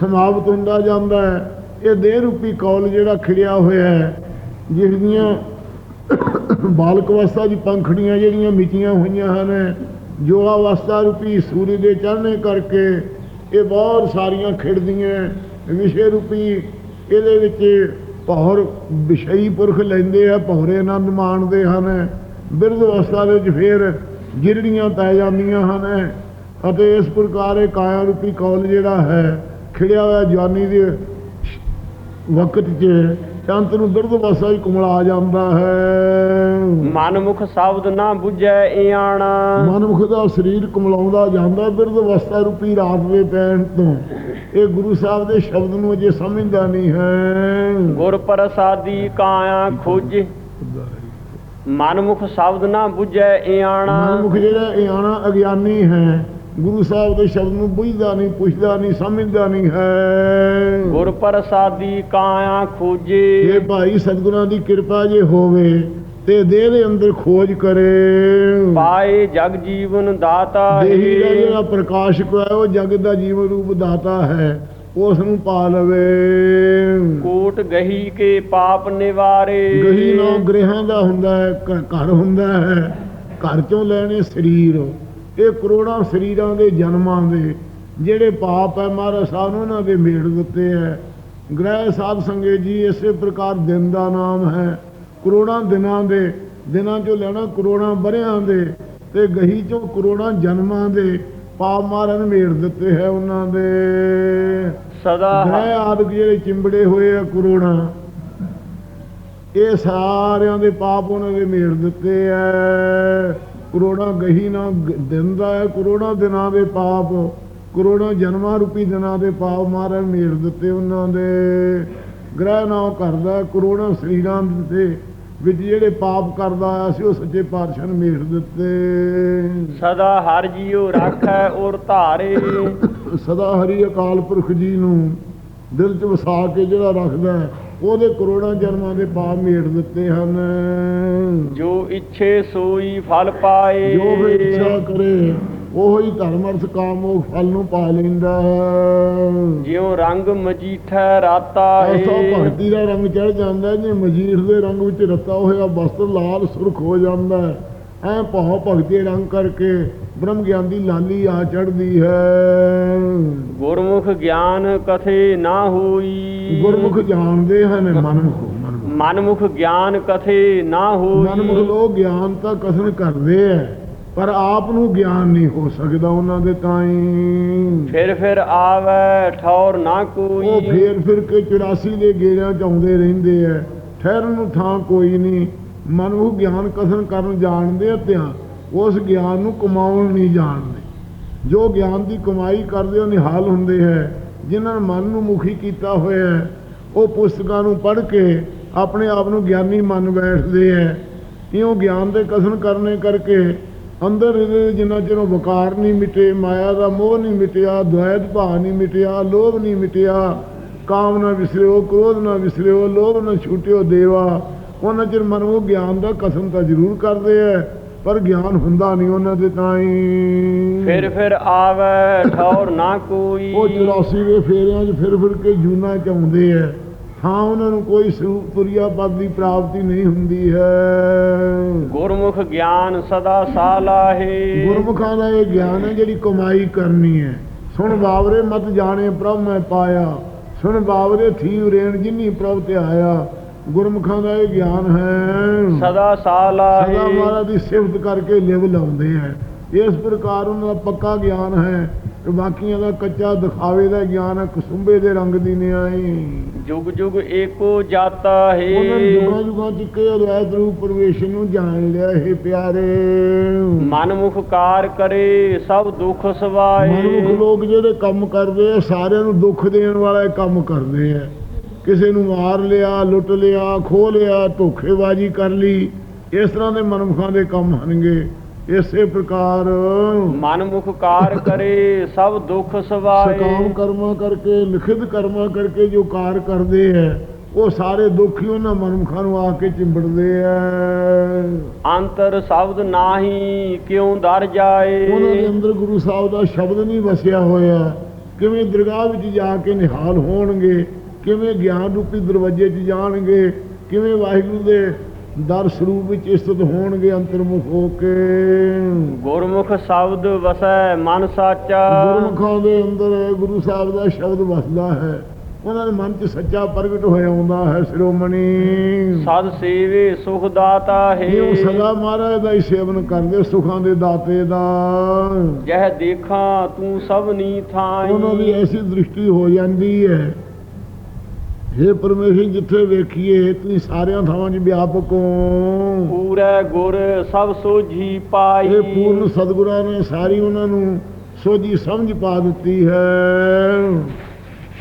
[SPEAKER 2] ਸਮਾਪਤ ਹੁੰਦਾ ਜਾਂਦਾ ਹੈ, ਇਹ ਦੇਹ ਰੂਪੀ ਕੌਲ ਜਿਹੜਾ ਖਿੜਿਆ ਹੋਇਆ ਹੈ, ਜਿਸ ਦੀਆਂ ਬਾਲਕ ਅਵਸਥਾ ਦੀ ਪੰਖੜੀਆਂ ਜਿਹੜੀਆਂ ਮਿਚੀਆਂ ਹੋਈਆਂ ਹਨ ਜੋ ਅਵਸਥਾ ਰੂਪੀ ਸੂਰਜ ਦੇ ਚੜ੍ਹਨੇ ਕਰਕੇ ਇਹ ਬਹੁਤ ਸਾਰੀਆਂ ਖਿੜਦੀਆਂ ਵਿਸ਼ੇ ਰੂਪੀ ਇਹਦੇ ਵਿੱਚ ਪੌਰ ਵਿਸ਼ਈ ਪੁਰਖ ਲੈਂਦੇ ਆ ਪਹਰੇ ਆਨੰਦ ਮਾਣਦੇ ਹਨ, ਬਿਰਧ ਅਵਸਥਾ ਵਿੱਚ ਫੇਰ ਗਿਰੜੀਆਂ ਪੈ ਜਾਂਦੀਆਂ ਹਨ ਅਤੇ ਇਸ ਪ੍ਰਕਾਰ ਇਹ ਕਾਇਆ ਰੂਪੀ ਕੌਲ ਜਿਹੜਾ ਹੈ ਖਿੜਿਆ ਹੋਇਆ ਜਵਾਨੀ ਦੇ ਵਕਤ 'ਚ ਚੰਤ ਨੂੰ ਦਰਦ ਵਸਾ ਹੀ ਕੁਮਲਾ ਜਾਂਦਾ ਹੈ।
[SPEAKER 1] ਮਨਮੁਖ ਸ਼ਬਦ ਨਾ ਬੁਝੈ ਇਆਣਾ।
[SPEAKER 2] ਮਨਮੁਖ ਦਾ ਸਰੀਰ ਕੁਮਲਾਉਂਦਾ ਜਾਂਦਾ ਬਿਰਧ ਅਵਸਥਾ ਰੂਪੀ ਰਾਤ ਦੇ ਪੈਣ ਤੋਂ। ਇਹ ਗੁਰੂ ਸਾਹਿਬ ਦੇ ਸ਼ਬਦ ਨੂੰ ਅਜੇ ਸਮਝਦਾ ਨਹੀਂ ਹੈ।
[SPEAKER 1] ਗੁਰ ਪ੍ਰਸਾਦੀ ਕਾਇਆ ਖੋਜ। ਮਨਮੁਖ ਸ਼ਬਦ ਨਾ ਬੁਝੈ ਇਆਣਾ।
[SPEAKER 2] ਮਨਮੁਖ ਜਿਹੜਾ ਇਹ ਆਣਾ ਅਗਿਆਨੀ ਹੈ ਗੁਰੂ ਸਾਹਿਬ ਦੇ ਸ਼ਬਦ ਨੂੰ ਬੁੱਝਦਾ ਨਹੀਂ ਪੁੱਛਦਾ ਨਹੀਂ ਸਮਝਦਾ ਨਹੀਂ ਹੈ।
[SPEAKER 1] ਗੁਰ ਪ੍ਰਸਾਦੀ ਕਾਇਆ ਖੋਜੇ।
[SPEAKER 2] ਇਹ ਭਾਈ ਸਤਿਗੁਰਾਂ ਦੀ ਕਿਰਪਾ ਜੇ ਹੋਵੇ ਤੇ ਦੇਹ ਦੇ ਅੰਦਰ ਖੋਜ ਕਰੇ।
[SPEAKER 1] ਪਾਏ ਜਗ ਜੀਵਨ ਦਾਤਾ
[SPEAKER 2] ਦੇਹੀ ਦਾ ਜਿਹੜਾ ਪ੍ਰਕਾਸ਼ਕ ਹੈ ਉਹ ਜਗਤ ਦਾ ਜੀਵਨ ਰੂਪ ਦਾਤਾ ਹੈ ਉਸ ਨੂੰ ਪਾ ਲਵੇ।
[SPEAKER 1] ਕੋਟ ਗਹੀ ਕੇ ਪਾਪ ਨਿਵਾਰੇ।
[SPEAKER 2] ਗਹੀ ਨੌ ਗ੍ਰਹਿਾਂ ਦਾ ਹੁੰਦਾ ਹੈ ਘਰ ਹੁੰਦਾ ਹੈ ਘਰ ਚੋਂ ਲੈਣੇ ਸਰੀਰ। ਇਹ ਕਰੋੜਾਂ ਸਰੀਰਾਂ ਦੇ ਜਨਮਾਂ ਦੇ ਜਿਹੜੇ ਪਾਪ ਹੈ ਮਹਾਰਾਜ ਸਾਹਿਬ ਨੇ ਉਹਨਾਂ ਦੇ ਮੇੜ ਦਿੱਤੇ ਹੈ। ਗ੍ਰਹਿ ਸਾਧ ਸੰਗੇ ਜੀ ਇਸੇ ਪ੍ਰਕਾਰ ਦਿਨ ਦਾ ਨਾਮ ਹੈ। ਕਰੋੜਾਂ ਦਿਨਾਂ ਦੇ ਦਿਨਾਂ ਚੋਂ ਲੈਣਾ ਕਰੋੜਾਂ ਬਰਿਆਂ ਦੇ ਤੇ ਗਹੀ ਚੋਂ ਕਰੋੜਾਂ ਜਨਮਾਂ ਦੇ ਪਾਪ ਮਹਾਰਾਜ ਨੇ ਮੇੜ ਦਿੱਤੇ ਹੈ ਉਹਨਾਂ ਦੇ।
[SPEAKER 1] ਸਦਾ
[SPEAKER 2] ਗ੍ਰਹਿ ਆਦਿਕ ਜਿਹੜੇ ਚਿੰਬੜੇ ਹੋਏ ਆ ਕਰੋੜਾਂ ਇਹ ਸਾਰਿਆਂ ਦੇ ਪਾਪ ਉਹਨਾਂ ਦੇ ਮੇੜ ਦਿੱਤੇ ਐ ਕਰੋੜਾਂ ਗਹੀ ਨਾ ਗ- ਦਿਨ ਦਾ ਹੈ ਕਰੋੜਾਂ ਦਿਨਾਂ ਦੇ ਪਾਪ ਕਰੋੜਾਂ ਜਨਮਾਂ ਰੂਪੀ ਦਿਨਾਂ ਦੇ ਪਾਪ ਮਹਾਰਾਜ ਮੇੜ ਦਿੱਤੇ ਉਹਨਾਂ ਦੇ। ਗ੍ਰਹਿ ਨਾ ਕਰਦਾ ਕਰੋੜਾਂ ਸਰੀਰਾਂ ਦੇ ਵਿੱਚ ਜਿਹੜੇ ਪਾਪ ਕਰਦਾ ਆਇਆ ਸੀ ਉਹ ਸੱਚੇ ਪਾਤਸ਼ਾਹ ਨੇ ਮੇੜ ਦਿੱਤੇ।
[SPEAKER 1] ਸਦਾ ਹਰ ਜੀਉ ਰਾਖੈ ਔਰ ਧਾਰੇ।
[SPEAKER 2] ਸਦਾ ਹਰੀ ਅਕਾਲ ਪੁਰਖ ਜੀ ਨੂੰ ਦਿਲ 'ਚ ਵਸਾ ਕੇ ਜਿਹੜਾ ਰੱਖਦਾ ਹੈ, ਉਹਦੇ ਕਰੋੜਾਂ ਜਨਮਾਂ ਦੇ ਪਾਪ ਮੇੜ ਦਿੱਤੇ ਹਨ।
[SPEAKER 1] ਜੋ ਇੱਛੇ ਸੋਈ ਫਲ ਪਾਏ।
[SPEAKER 2] ਜੋ ਵੀ ਇੱਛਾ ਕਰੇ ਉਹ ਹੀ ਧਰਮ ਅਰਥ ਕਾਮ ਉਹ ਫਲ ਨੂੰ ਪਾ ਲੈਂਦਾ।
[SPEAKER 1] ਜਿਉ ਰੰਗ ਮਜੀਠੈ ਰਾਤਾ
[SPEAKER 2] ਐਸਾ
[SPEAKER 1] ਹੈ
[SPEAKER 2] ਭਗਤੀ ਦਾ ਰੰਗ ਚੜ ਜਾਂਦਾ ਜੇ ਮਜੀਠ ਦੇ ਰੰਗ ਵਿੱਚ ਰੱਤਾ ਹੋਇਆ ਵਸਤਰ ਲਾਲ ਸੁਰਖ ਹੋ ਜਾਂਦਾ। ਐ ਭਾਵ ਭਗਤੀ ਰੰਗ ਕਰਕੇ ਬ੍ਰਹਮ ਗਿਆਨ ਦੀ ਲਾਲੀ ਆ ਚੜਦੀ ਹੈ।
[SPEAKER 1] ਗੁਰਮੁਖ ਗਿਆਨ ਕਥੇ ਨਾ ਹੋਈ।
[SPEAKER 2] ਗੁਰਮੁਖ ਜਾਣਦੇ ਹਨ ਮਨਮੁਖ ਮਨਮੁਖ।
[SPEAKER 1] ਮਨਮੁਖ ਗਿਆਨ ਕਥੇ ਨਾ
[SPEAKER 2] ਮਨਮੁਖ
[SPEAKER 1] ਹੋਈ
[SPEAKER 2] ਲੋਕ ਗਿਆਨ ਤਾਂ ਕਥਨ ਕਰਦੇ ਐ ਪਰ ਆਪ ਨੂੰ ਗਿਆਨ ਨਹੀਂ ਹੋ ਸਕਦਾ ਉਹਨਾਂ ਦੇ ਤਾਈਂ।
[SPEAKER 1] ਫਿਰ ਫਿਰ ਆਵੈ ਠੌਰ ਨਾ
[SPEAKER 2] ਉਹ
[SPEAKER 1] ਕੋਈ
[SPEAKER 2] ਫੇਰ ਫਿਰ ਕੇ 84 ਦੇ ਗੇੜਿਆਂ ਚ ਆਉਂਦੇ ਰਹਿੰਦੇ ਐ। ਠਹਿਰਨ ਨੂੰ ਥਾਂ ਕੋਈ ਨਹੀਂ। ਮਨਮੁਖ ਗਿਆਨ ਕਥਨ ਕਰਨ ਜਾਣਦੇ ਆ ਧਿਆਨ। ਉਸ ਗਿਆਨ ਨੂੰ ਕਮਾਉਣ ਨਹੀਂ ਜਾਣਦੇ। ਜੋ ਗਿਆਨ ਦੀ ਕਮਾਈ ਕਰਦੇ ਉਹ ਨਿਹਾਲ ਹੁੰਦੇ ਹੈ। ਜਿਨ੍ਹਾਂ ਨੇ ਮਨ ਨੂੰ ਮੁਖੀ ਕੀਤਾ ਹੋਇਆ ਹੈ, ਉਹ ਪੁਸਤਕਾਂ ਨੂੰ ਪੜ੍ਹ ਕੇ ਆਪਣੇ ਆਪ ਨੂੰ ਗਿਆਨੀ ਮੰਨ ਬੈਠਦੇ ਹੈ। ਇਉਂ ਗਿਆਨ ਦੇ ਕਥਨ ਕਰਨੇ ਕਰਕੇ ਅੰਦਰ ਇਹਦੇ ਜਿੰਨਾ ਚਿਰ ਉਹ ਵਕਾਰ ਨਹੀਂ ਮਿਟੇ, ਮਾਇਆ ਦਾ ਮੋਹ ਨਹੀਂ ਮਿਟਿਆ ਦੁਆਇਤ ਭਾਅ ਨਹੀਂ ਮਿਟਿਆ, ਲੋਭ ਨਹੀਂ ਮਿਟਿਆ, ਕਾਮ ਨਾ ਵਿਸਰਿਓ, ਕ੍ਰੋਧ ਨਾ ਵਿਸਰਿਓ, ਲੋਭ ਨਾ ਛੂਟਿਓ, ਦੇਵਾ, ਉਹਨਾਂ ਚਿਰ ਮਨੋ ਗਿਆਨ ਦਾ ਕਥਨ ਤਾਂ ਜ਼ਰੂਰ ਕਰਦੇ ਐ ਪਰ ਗਿਆਨ ਹੁੰਦਾ ਨਹੀਂ ਉਹਨਾਂ ਦੇ ਤਾਈਂ।
[SPEAKER 1] ਫਿਰ ਫਿਰ ਆਵੈ ਠੌਰ ਨਾ ਕੋਈ।
[SPEAKER 2] ਉਹ 84 ਦੇ ਫੇਰਿਆਂ 'ਚ ਫਿਰ ਫਿਰ ਕੇ ਜੂਨਾ ਚ ਆਉਂਦੇ ਐ। ਹਾਂ ਉਹਨਾਂ ਨੂੰ ਕੋਈ ਸਰੂਪ ਤੁਰਿਆ ਪਦ ਦੀ ਪ੍ਰਾਪਤੀ ਨਹੀਂ ਹੁੰਦੀ ਹੈ।
[SPEAKER 1] ਗੁਰਮੁਖ ਗਿਆਨ ਸਦਾ ਸਾਲਾਹੇ
[SPEAKER 2] ਗੁਰਮੁਖਾਂ ਦਾ ਇਹ ਗਿਆਨ ਹੈ ਜਿਹੜੀ ਕਮਾਈ ਕਰਨੀ ਹੈ। ਸੁਣ ਬਾਵਰੇ ਮਤ ਜਾਣੇ ਪ੍ਰਭ ਮੈਂ ਪਾਇਆ। ਸੁਣ ਬਾਵਰੇ ਥੀ ਰੇਣ ਜਿਨੀ ਪ੍ਰਭ ਤੇ ਆਇਆ ਗੁਰਮੁਖਾਂ ਦਾ ਇਹ ਗਿਆਨ ਹੈ।
[SPEAKER 1] ਸਦਾ ਸਾਲਾਹੇ
[SPEAKER 2] ਸਦਾ ਮਹਾਰਾਜ ਦੀ ਸਿਫਤ ਕਰਕੇ ਲਿਵ ਲਾਉਂਦੇ ਹੈ। ਇਸ ਪ੍ਰਕਾਰ ਉਹਨਾਂ ਦਾ ਪੱਕਾ ਗਿਆਨ ਹੈ ਤੇ ਬਾਕੀਆਂ ਦਾ ਕੱਚਾ ਦਿਖਾਵੇ ਦਾ ਗਿਆਨ ਹੈ ਕੁਸੁੰਬੇ ਦੇ ਰੰਗ ਦੀ ਨਿਆਈ।
[SPEAKER 1] ਜੁਗ ਜੁਗ ਏਕੋ ਜਾਤਾ ਹੈ।
[SPEAKER 2] ਉਹਨਾਂ ਜੁਗਾਂ ਜੁਗਾਂ ਚ ਕੇ ਅਲੈਦ ਰੂਪ ਪ੍ਰਵੇਸ਼ ਨੂੰ ਜਾਣ ਲਿਆ ਇਹ ਪਿਆਰੇ।
[SPEAKER 1] ਮਨਮੁਖ ਕਾਰ ਕਰੇ ਸਭ ਦੁੱਖ ਸਵਾਏ।
[SPEAKER 2] ਮਨੁੱਖ ਲੋਕ ਜਿਹੜੇ ਕੰਮ ਕਰਦੇ ਆ ਸਾਰਿਆਂ ਨੂੰ ਦੁੱਖ ਦੇਣ ਵਾਲਾ ਕੰਮ ਕਰਦੇ ਆ। ਕਿਸੇ ਨੂੰ ਮਾਰ ਲਿਆ ਲੁੱਟ ਲਿਆ ਖੋਹ ਲਿਆ ਧੋਖੇਬਾਜ਼ੀ ਕਰ ਲਈ ਇਸ ਤਰ੍ਹਾਂ ਦੇ ਮਨੁੱਖਾਂ ਦੇ ਕੰਮ ਹਨਗੇ। ਇਸੇ ਪ੍ਰਕਾਰ
[SPEAKER 1] ਮਨਮੁਖ ਕਾਰ ਕਰੇ ਸਭ ਦੁੱਖ ਸਵਾਏ।
[SPEAKER 2] ਸਕਾਮ ਕਰਮਾਂ ਕਰਕੇ ਲਿਖਿਤ ਕਰਮਾਂ ਕਰਕੇ ਜੋ ਕਾਰ ਕਰਦੇ ਆ ਉਹ ਸਾਰੇ ਦੁੱਖ ਹੀ ਉਹਨਾਂ ਮਨੁੱਖਾਂ ਨੂੰ ਆ ਕੇ ਚਿੰਬੜਦੇ ਆ
[SPEAKER 1] ਅੰਤਰ ਸ਼ਬਦ ਨਾਹੀ ਕਿਉ ਦਰ
[SPEAKER 2] ਉਹਨਾਂ ਦੇ
[SPEAKER 1] ਜਾਏ
[SPEAKER 2] ਅੰਦਰ ਗੁਰੂ ਸਾਹਿਬ ਦਾ ਸ਼ਬਦ ਨਹੀਂ ਵਸਿਆ ਹੋਇਆ। ਕਿਵੇਂ ਦਰਗਾਹ ਵਿੱਚ ਜਾ ਕੇ ਨਿਹਾਲ ਹੋਣਗੇ? ਕਿਵੇਂ ਗਿਆਨ ਰੂਪੀ ਦਰਵਾਜ਼ੇ 'ਚ ਜਾਣਗੇ ਕਿਵੇਂ ਵਾਹਿਗੁਰੂ ਦੇ ਦਰ ਸਰੂਪ ਵਿੱਚ ਇਸਤਤ ਹੋਣਗੇ ਅੰਤਰਮੁਖ ਹੋ ਕੇ?
[SPEAKER 1] ਗੁਰਮੁਖ ਸ਼ਬਦ ਵਸੈ ਮਨ ਸਾਚਾ।
[SPEAKER 2] ਗੁਰਮੁਖਾਂ ਦੇ ਅੰਦਰ ਗੁਰੂ ਸਾਹਿਬ ਦਾ ਸ਼ਬਦ ਵਸਦਾ ਹੈ। ਉਹਨਾਂ ਦੇ ਮਨ 'ਚ ਸੱਚਾ ਪ੍ਰਗਟ ਹੋਇਆ ਆਉਂਦਾ ਹੈ ਸ਼੍ਰੋਮਣੀ।
[SPEAKER 1] ਸਦ ਸੇਵੇ ਸੁਖ ਦਾਤਾ ਹੈ।
[SPEAKER 2] ਇਹ ਉਹ ਸਦਾ ਮਹਾਰਾਜ ਦਾ ਹੀ ਸੇਵਨ ਕਰਦੇ ਸੁਖਾਂ ਦੇ ਦਾਤੇ ਦਾ।
[SPEAKER 1] ਜਹ ਦੇਖਾਂ ਤੂੰ ਸਭਨੀ ਥਾਈ।
[SPEAKER 2] ਉਹਨਾਂ ਦੀ ਐਸੀ ਦ੍ਰਿਸ਼ਟੀ ਹੋ ਜਾਂਦੀ ਹੈ हे ਪਰਮੇਸ਼ਰ ਜਿੱਥੇ ਵੇਖੀਏ ਤੁਸੀਂ ਸਾਰਿਆਂ ਥਾਵਾਂ 'ਚ ਵਿਆਪਕ ਹੋ।
[SPEAKER 1] ਪੂਰੇ ਗੁਰ ਸਭ ਸੋਝੀ ਪਾਈ।
[SPEAKER 2] ਇਹ ਪੂਰਨ ਸਤਿਗੁਰਾਂ ਨੇ ਸਾਰੀ ਉਹਨਾਂ ਨੂੰ ਸੋਝੀ ਸਮਝ ਪਾ ਦਿੱਤੀ ਹੈ।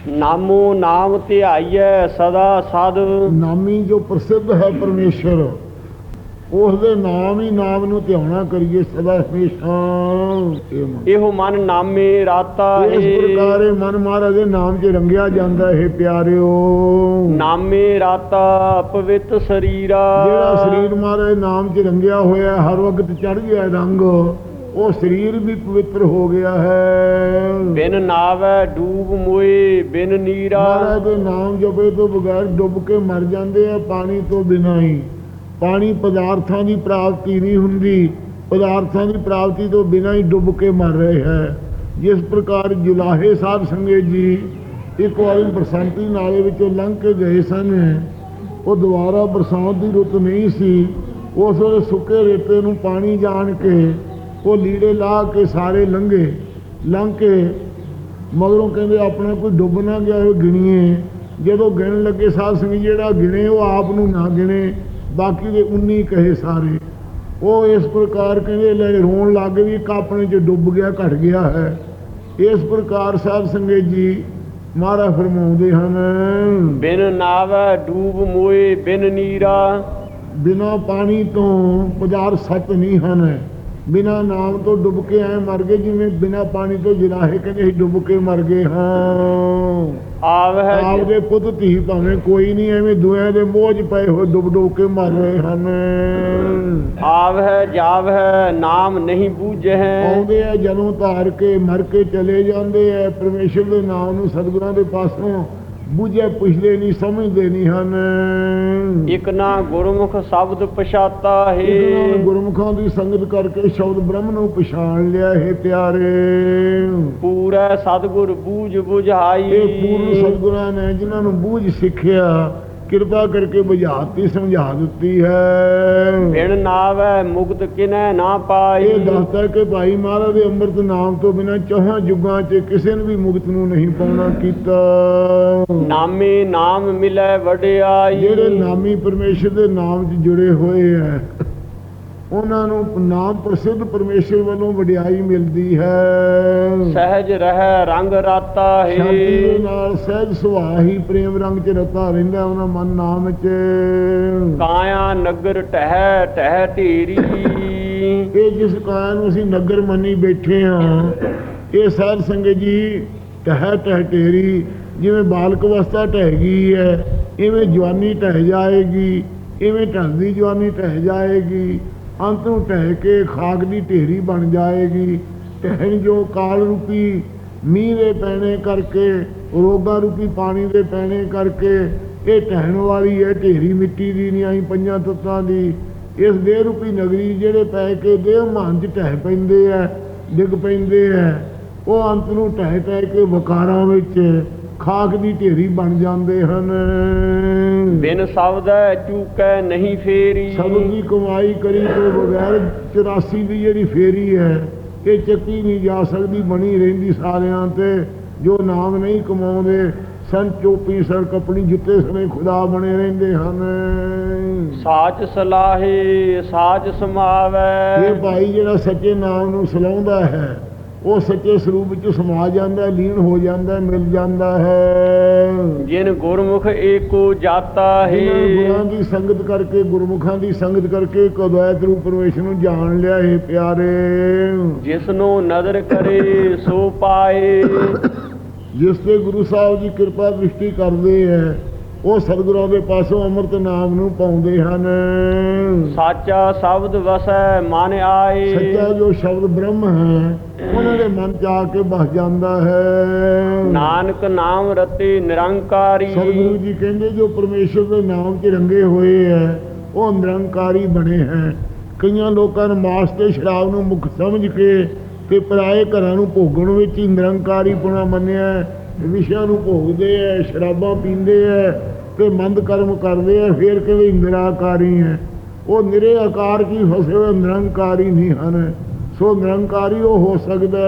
[SPEAKER 1] ਨਾਮੋ ਨਾਮ ਧਿਆਈਐ ਸਦਾ ਸਦ।
[SPEAKER 2] ਨਾਮੀ ਜੋ ਪ੍ਰਸਿੱਧ ਹੈ ਪਰਮੇਸ਼ਰ। ਉਸ ਦੇ ਨਾਮ ਹੀ ਨਾਮ ਨੂੰ ਧਿਆਉਣਾ ਕਰੀਏ ਸਦਾ ਹਮੇਸ਼ਾ ਇਹ ਮਨ।
[SPEAKER 1] ਨਾਮੇ ਰਾਤਾ
[SPEAKER 2] ਇਸ ਪ੍ਰਕਾਰ ਮਨ ਮਹਾਰਾਜ ਦੇ ਨਾਮ 'ਚ ਰੰਗਿਆ ਜਾਂਦਾ ਹੈ ਪਿਆਰਿਓ।
[SPEAKER 1] ਨਾਮੇ ਰਾਤਾ ਪਵਿੱਤ ਸਰੀਰਾ।
[SPEAKER 2] ਜਿਹੜਾ ਸਰੀਰ ਮਹਾਰਾਜ ਨਾਮ 'ਚ ਰੰਗਿਆ ਹੋਇਆ ਹਰ ਵਕਤ ਚੜ ਗਿਆ ਰੰਗ ਉਹ ਸਰੀਰ ਵੀ ਪਵਿੱਤਰ ਹੋ ਗਿਆ ਹੈ।
[SPEAKER 1] ਬਿਨ ਨਾਵੈ ਡੂਬ ਮੋਏ ਬਿਨ ਨੀਰਾ।
[SPEAKER 2] ਮਹਾਰਾਜ ਦੇ ਨਾਮ ਜਪੇ ਤੋਂ ਬਗੈਰ ਡੁੱਬ ਕੇ ਮਰ ਜਾਂਦੇ ਆ ਪਾਣੀ ਤੋਂ ਬਿਨਾਂ ਹੀ। ਪਾਣੀ ਪਦਾਰਥਾਂ ਦੀ ਪ੍ਰਾਪਤੀ ਨਹੀਂ ਹੁੰਦੀ। ਪਦਾਰਥਾਂ ਦੀ ਪ੍ਰਾਪਤੀ ਤੋਂ ਬਿਨਾਂ ਹੀ ਡੁੱਬ ਕੇ ਮਰ ਰਹੇ ਹੈ। ਜਿਸ ਪ੍ਰਕਾਰ ਜੁਲਾਹੇ ਸਾਹਿਬ ਸੰਗੇ ਜੀ ਇੱਕ ਵਾਰੀ ਬਰਸਾਂਤੀ ਨਾਲੇ ਵਿੱਚੋਂ ਲੰਘ ਕੇ ਗਏ ਸਨ। ਉਹ ਦੁਬਾਰਾ ਬਰਸਾਤ ਦੀ ਰੁੱਤ ਨਹੀਂ ਸੀ। ਉਸ ਵੇਲੇ ਸੁੱਕੇ ਰੇਤੇ ਨੂੰ ਪਾਣੀ ਜਾਣ ਕੇ ਉਹ ਲੀੜੇ ਲਾ ਕੇ ਸਾਰੇ ਲੰਘੇ। ਲੰਘ ਕੇ ਮਗਰੋਂ ਕਹਿੰਦੇ, ਆਪਣਾ ਕੋਈ ਡੁੱਬ ਨਾ ਗਿਆ ਉਹ ਗਿਣੀਏ। ਜਦੋਂ ਗਿਣ ਲੱਗੇ ਸਾਧ ਸੰਗ ਜਿਹੜਾ ਗਿਣੇ ਉਹ ਆਪ ਨੂੰ ਨਾ ਗਿਣੇ। ਬਾਕੀ ਦੇ 19 ਕਹੇ ਸਾਰੇ। ਉਹ ਇਸ ਪ੍ਰਕਾਰ ਕਹਿੰਦੇ ਲੈ ਰੋਣ ਲੱਗ ਵੀ ਇੱਕ ਆਪਣੇ ਚ ਡੁੱਬ ਗਿਆ ਘਟ ਗਿਆ ਹੈ। ਇਸ ਪ੍ਰਕਾਰ ਸਾਧ ਸੰਗਤ ਜੀ ਮਹਾਰਾਜ ਫਰਮਾਉਂਦੇ ਹਨ
[SPEAKER 1] ਬਿਨ ਨਾਵੈ ਡੂਬ ਮੋਏ ਬਿਨ ਨੀਰਾ।
[SPEAKER 2] ਬਿਨਾ ਪਾਣੀ ਤੋਂ ਪਦਾਰਥ ਸੱਚ ਨਹੀਂ ਹਨ। ਬਿਨਾ ਨਾਮ ਤੋਂ ਡੁੱਬ ਕੇ ਐ ਮਰ ਗਏ ਜਿਵੇਂ ਬਿਨਾ ਪਾਣੀ ਤੋਂ ਜਿਰਾਹੇ ਕਹਿੰਦੇ ਡੁੱਬ ਕੇ ਮਰ ਗਏ ਹਾਂ।
[SPEAKER 1] ਆਵਹਿ
[SPEAKER 2] ਆਪਦੇ ਪੁੱਤ ਧੀ ਭਾਵੇਂ ਕੋਈ ਨਹੀਂ ਐਵੇਂ ਦੁਆ ਦੇ ਮੋਹ 'ਚ ਪਏ ਹੋਏ ਡੁੱਬ ਡੁੱਬ ਕੇ ਮਰ ਰਹੇ ਹਨ।
[SPEAKER 1] ਆਵਹਿ ਜਾਵਹਿ ਨਾਮ ਨਹੀਂ ਬੂਝਹਿ
[SPEAKER 2] ਆਉਂਦੇ ਆ ਜਦੋਂ ਧਾਰ ਕੇ ਮਰ ਕੇ ਚਲੇ ਜਾਂਦੇ ਆ ਪਰਮੇਸ਼ਰ ਦੇ ਨਾਮ ਨੂੰ ਸਤਿਗੁਰਾਂ ਦੇ ਪਾਸੋਂ। ਬੁਝੇ ਪੁੱਛਦੇ ਨਹੀਂ ਸਮਝਦੇ ਨਹੀਂ ਹਨ।
[SPEAKER 1] ਇਕ ਨਾ ਗੁਰਮੁਖ ਸ਼ਬਦ ਪਛਾਤਾ ਹੈ।
[SPEAKER 2] ਨੇ ਗੁਰਮੁਖਾਂ ਦੀ ਸੰਗਤ ਕਰਕੇ ਸ਼ਬਦ ਬ੍ਰਹਮ ਨੂੰ ਪਛਾਣ ਲਿਆ ਹੈ ਪਿਆਰੇ।
[SPEAKER 1] ਪੂਰਾ ਸਤਿਗੁਰ ਬੂਝ ਬੁਝਾਈ।
[SPEAKER 2] ਇਹ ਪੂਰਨ ਸਤਿਗੁਰਾਂ ਨੇ ਜਿਨ੍ਹਾਂ ਨੂੰ ਬੂਝ ਸਿੱਖਿਆ ਕਿਰਪਾ ਕਰਕੇ ਬੁਝਾਤੀ ਸਮਝਾ ਦਿੱਤੀ ਹੈ।
[SPEAKER 1] ਬਿਨ ਨਾਵੈ ਮੁਕਤ ਕਿਨੈ ਨਾ ਪਾਈ।
[SPEAKER 2] ਇਹ ਦੱਸਦਾ ਕਿ ਭਾਈ ਮਹਾਰਾਜ ਦੇ ਅੰਮ੍ਰਿਤ ਨਾਮ ਤੋਂ ਬਿਨਾਂ ਚੌਹਾਂ ਯੁੱਗਾਂ 'ਚ ਕਿਸੇ ਨੇ ਵੀ ਮੁਕਤ ਨੂੰ ਨਹੀਂ ਪਾਉਣਾ ਕੀਤਾ।
[SPEAKER 1] ਨਾਮੇ ਨਾਮ ਮਿਲੈ ਵਡਿਆਈ।
[SPEAKER 2] ਜਿਹੜੇ ਨਾਮੀ ਪਰਮੇਸ਼ਰ ਦੇ ਨਾਮ 'ਚ ਜੁੜੇ ਹੋਏ ਹੈ ਉਹਨਾਂ ਨੂੰ ਨਾਮ ਪ੍ਰਸਿੱਧ ਪਰਮੇਸ਼ਰ ਵੱਲੋਂ ਵਡਿਆਈ ਮਿਲਦੀ ਹੈ।
[SPEAKER 1] ਸਹਿਜ ਰਹਿ ਰੰਗ ਰਾਤਾ ਹੈ।
[SPEAKER 2] ਸ਼ਾਂਤੀ ਦੇ ਨਾਲ ਸਹਿਜ ਸੁਭਾਅ ਹੀ ਪ੍ਰੇਮ ਰੰਗ 'ਚ ਰਤਾ ਰਹਿੰਦਾ ਉਹਨਾਂ ਮਨ ਨਾਮ 'ਚ।
[SPEAKER 1] ਕਾਇਆ ਨਗਰ ਟਹਿ ਟਹਿ ਢੇਰੀ
[SPEAKER 2] ਇਹ ਜਿਸ ਕਾਇਆ ਨੂੰ ਅਸੀਂ ਨਗਰ ਮੰਨੀ ਬੈਠੇ ਹਾਂ ਇਹ ਸਾਧ ਸੰਗਤ ਜੀ ਟਹਿ ਟਹਿ ਢੇਰੀ ਜਿਵੇਂ ਬਾਲਕ ਅਵਸਥਾ ਟਹਿ ਗਈ ਹੈ ਇਵੇਂ ਜਵਾਨੀ ਟਹਿ ਜਾਏਗੀ ਇਵੇਂ ਢਲਦੀ ਜਵਾਨੀ ਟਹਿ ਜਾਏਗੀ। ਅੰਤ ਨੂੰ ਟਹਿ ਕੇ ਖਾਕ ਦੀ ਢੇਰੀ ਬਣ ਜਾਏਗੀ। ਟਹਿਣ ਜੋ ਕਾਲ ਰੂਪੀ ਮੀਂਹ ਦੇ ਪੈਣੇ ਕਰਕੇ, ਰੋਗਾਂ ਰੂਪੀ ਪਾਣੀ ਦੇ ਪੈਣੇ ਕਰਕੇ, ਇਹ ਟਹਿਣ ਵਾਲੀ ਹੈ, ਢੇਰੀ ਮਿੱਟੀ ਦੀ ਨਹੀਂ ਆਈ ਪੰਜਾਂ ਤੱਤਾਂ ਦੀ। ਇਸ ਦੇਹ ਰੂਪੀ ਨਗਰੀ ਜਿਹੜੇ ਪੈ ਕੇ ਦੇਹ ਮਨ ਚ ਢਹਿ ਪੈਂਦੇ ਆ, ਡਿੱਗ ਪੈਂਦੇ ਆ, ਉਹ ਅੰਤ ਨੂੰ ਢਹਿ ਟਹਿ ਕੇ ਵਕਾਰਾਂ ਵਿੱਚ ਖਾਕ ਦੀ ਢੇਰੀ ਬਣ ਜਾਂਦੇ ਹਨ।
[SPEAKER 1] ਬਿਨ ਸ਼ਬਦੈ ਚੂਕੈ ਨਹੀਂ ਫੇਰੀ।
[SPEAKER 2] ਸਬਰ ਦੀ ਕਮਾਈ ਕਰੀ ਤੋਂ ਬਗੈਰ 84 ਦੀ ਜਿਹੜੀ ਫੇਰੀ ਹੈ ਇਹ ਚੱਕੀ ਨਹੀਂ ਜਾ ਸਕਦੀ ਬਣੀ ਰਹਿੰਦੀ ਸਾਰਿਆਂ ਤੇ। ਜੋ ਨਾਮ ਨਹੀਂ ਕਮਾਉਂਦੇ ਸੰ ਚੋਪੀ ਸਰ ਕਪੜੀ ਜੁੱਤੇ ਸਣੇ ਖੁਦਾ ਬਣੇ ਰਹਿੰਦੇ ਹਨ।
[SPEAKER 1] ਸਾਚ ਸਲਾਹੇ ਸਾਚ ਸਮਾਵੈ।
[SPEAKER 2] ਇਹ ਭਾਈ ਜਿਹੜਾ ਸੱਚੇ ਨਾਮ ਨੂੰ ਸਲਾਉਂਦਾ ਹੈ ਉਹ ਸੱਚੇ ਸਰੂਪ ਵਿੱਚ ਸਮਾ ਜਾਂਦਾ ਹੈ, ਲੀਨ ਹੋ ਜਾਂਦਾ ਹੈ, ਮਿਲ ਜਾਂਦਾ ਹੈ।
[SPEAKER 1] ਜਿਨ ਗੁਰਮੁਖ ਏਕੋ ਜਾਤਾ ਹੈ।
[SPEAKER 2] ਗੁਰਾਂ ਦੀ ਸੰਗਤ ਕਰਕੇ ਗੁਰਮੁਖਾਂ ਦੀ ਸੰਗਤ ਕਰਕੇ ਕਦਵੈਤ ਰੂਪ ਪਰਮੇਸ਼ਰ ਨੂੰ ਜਾਣ ਲਿਆ ਹੈ ਪਿਆਰੇ?
[SPEAKER 1] ਜਿਸਨੂੰ ਨਦਰ ਕਰੇ ਸੋ ਪਾਏ।
[SPEAKER 2] ਜਿਸ ਤੇ ਗੁਰੂ ਸਾਹਿਬ ਜੀ ਕਿਰਪਾ ਦ੍ਰਿਸ਼ਟੀ ਕਰਦੇ ਹੈ। ਉਹ ਸਤਿਗੁਰਾਂ ਦੇ ਪਾਸੋਂ ਅੰਮ੍ਰਿਤ ਨਾਮ ਨੂੰ ਪਾਉਂਦੇ ਹਨ।
[SPEAKER 1] ਸਾਚਾ ਸ਼ਬਦ ਵਸੈ ਮਨ ਆਏ।
[SPEAKER 2] ਸੱਚਾ ਜੋ ਸ਼ਬਦ ਬ੍ਰਹਮ ਹੈ ਉਹਨਾਂ ਦੇ ਮਨ ਚ ਆ ਕੇ ਬਸ ਜਾਂਦਾ ਹੈ।
[SPEAKER 1] ਨਾਨਕ ਨਾਮ ਰਤੇ ਨਿਰੰਕਾਰੀ।
[SPEAKER 2] ਸਤਿਗੁਰੂ ਜੀ ਕਹਿੰਦੇ ਜੋ ਪਰਮੇਸ਼ਰ ਦੇ ਨਾਮ 'ਚ ਰੰਗੇ ਹੋਏ ਹੈ ਉਹ ਨਿਰੰਕਾਰੀ ਬਣੇ ਹੈ। ਕਈਆਂ ਲੋਕਾਂ ਨੇ ਮਾਸ ਤੇ ਸ਼ਰਾਬ ਨੂੰ ਮੁੱਖ ਸਮਝ ਕੇ ਤੇ ਪਰਾਏ ਘਰਾਂ ਨੂੰ ਭੋਗਣ ਵਿੱਚ ਹੀ ਨਿਰੰਕਾਰੀ ਪੁਣਾ ਮੰਨਿਆ ਹੈ। ਵਿਸ਼ਿਆਂ ਨੂੰ ਭੋਗਦੇ ਐ, ਸ਼ਰਾਬਾਂ ਪੀਂਦੇ ਐ ਤੇ ਮੰਦ ਕਰਮ ਕਰਦੇ ਐ, ਫਿਰ ਕਹਿੰਦੇ ਨਿਰਾਕਾਰੀ ਹੈ ਉਹ ਨਿਰੇ ਆਕਾਰ ਕੀ ਫਸੇ ਹੋਏ ਨਿਰੰਕਾਰੀ ਨਹੀਂ ਹਨ। ਸੋ ਨਿਰੰਕਾਰੀ ਉਹ ਹੋ ਸਕਦਾ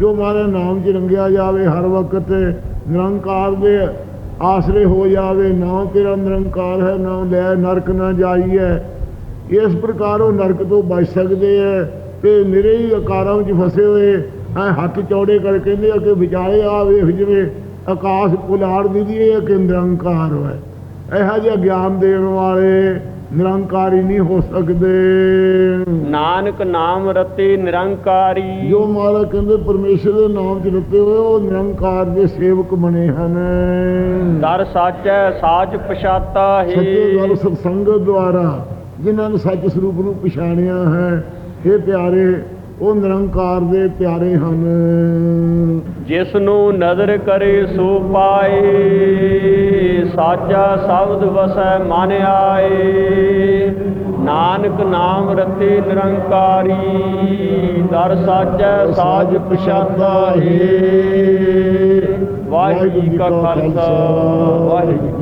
[SPEAKER 2] ਜੋ ਮਾਰੇ ਨਾਮ 'ਚ ਰੰਗਿਆ ਜਾਵੇ ਹਰ ਵਕਤ, ਨਿਰੰਕਾਰ ਦੇ ਆਸਰੇ ਹੋ ਜਾਵੇ। ਨਾ ਤੇਰਾ ਨਿਰੰਕਾਰ ਹੈ, ਨਾ ਲੈ ਨਰਕ ਨਾ ਜਾਈਏ ਇਸ ਪ੍ਰਕਾਰ ਉਹ ਨਰਕ ਤੋਂ ਬਚ ਸਕਦੇ ਐ ਤੇ ਨਿਰੇ ਹੀ ਆਕਾਰਾਂ ਵਿੱਚ ਫਸੇ ਹੋਏ ਐ ਹੱਥ ਚੌੜੇ ਕਰ ਕਹਿੰਦੇ ਆ ਕਿ ਵਿਚਾਲੇ ਆ ਵੇਖ ਜਿਵੇਂ ਆਕਾਸ਼ ਪੁਲਾੜ ਦੀ ਇਹ ਕਿ ਨਿਰੰਕਾਰ ਹੈ ਇਹੋ ਜਿਹਾ ਗਿਆਨ ਦੇਣ ਵਾਲੇ ਨਿਰੰਕਾਰੀ ਨਹੀਂ ਹੋ ਸਕਦੇ।
[SPEAKER 1] ਨਾਨਕ ਨਾਮ ਰਤੇ ਨਿਰੰਕਾਰੀ।
[SPEAKER 2] ਜੋ ਮਹਾਰਾਜ ਕਹਿੰਦੇ ਪਰਮੇਸ਼ਰ ਦੇ ਨਾਮ 'ਚ ਰਤੇ ਹੋਏ ਉਹ ਨਿਰੰਕਾਰ ਦੇ ਸੇਵਕ ਬਣੇ ਹਨ।
[SPEAKER 1] ਦਰ ਸਾਚੈ ਸਾਚ ਪਛਾਤਾ
[SPEAKER 2] ਸੱਚੇ ਗੱਲ
[SPEAKER 1] ਹੈ
[SPEAKER 2] ਸਤਸੰਗ ਦੁਆਰਾ ਜਿਨ੍ਹਾਂ ਨੇ ਸੱਚ ਸਰੂਪ ਨੂੰ ਪਛਾਣਿਆ ਹੈ। ਇਹ ਪਿਆਰੇ ਉਹ ਨਿਰੰਕਾਰ ਦੇ ਪਿਆਰੇ ਹਨ।
[SPEAKER 1] ਜਿਸ ਨੂੰ ਨਦਰ ਕਰੇ ਸੋ ਪਾਏ ਸਾਚਾ ਸ਼ਬਦ ਵਸੈ ਮਨ ਆਏ। ਨਾਨਕ ਨਾਮ ਰਤੇ ਨਿਰੰਕਾਰੀ ਦਰ ਸਾਚੈ ਸਾਜ ਪਛਾਤਾ ਹੈ ਵਾਹਿਗੁਰੂ ਜੀ ਕਾ ਖਾਲਸਾ ਵਾਹਿਗੁਰੂ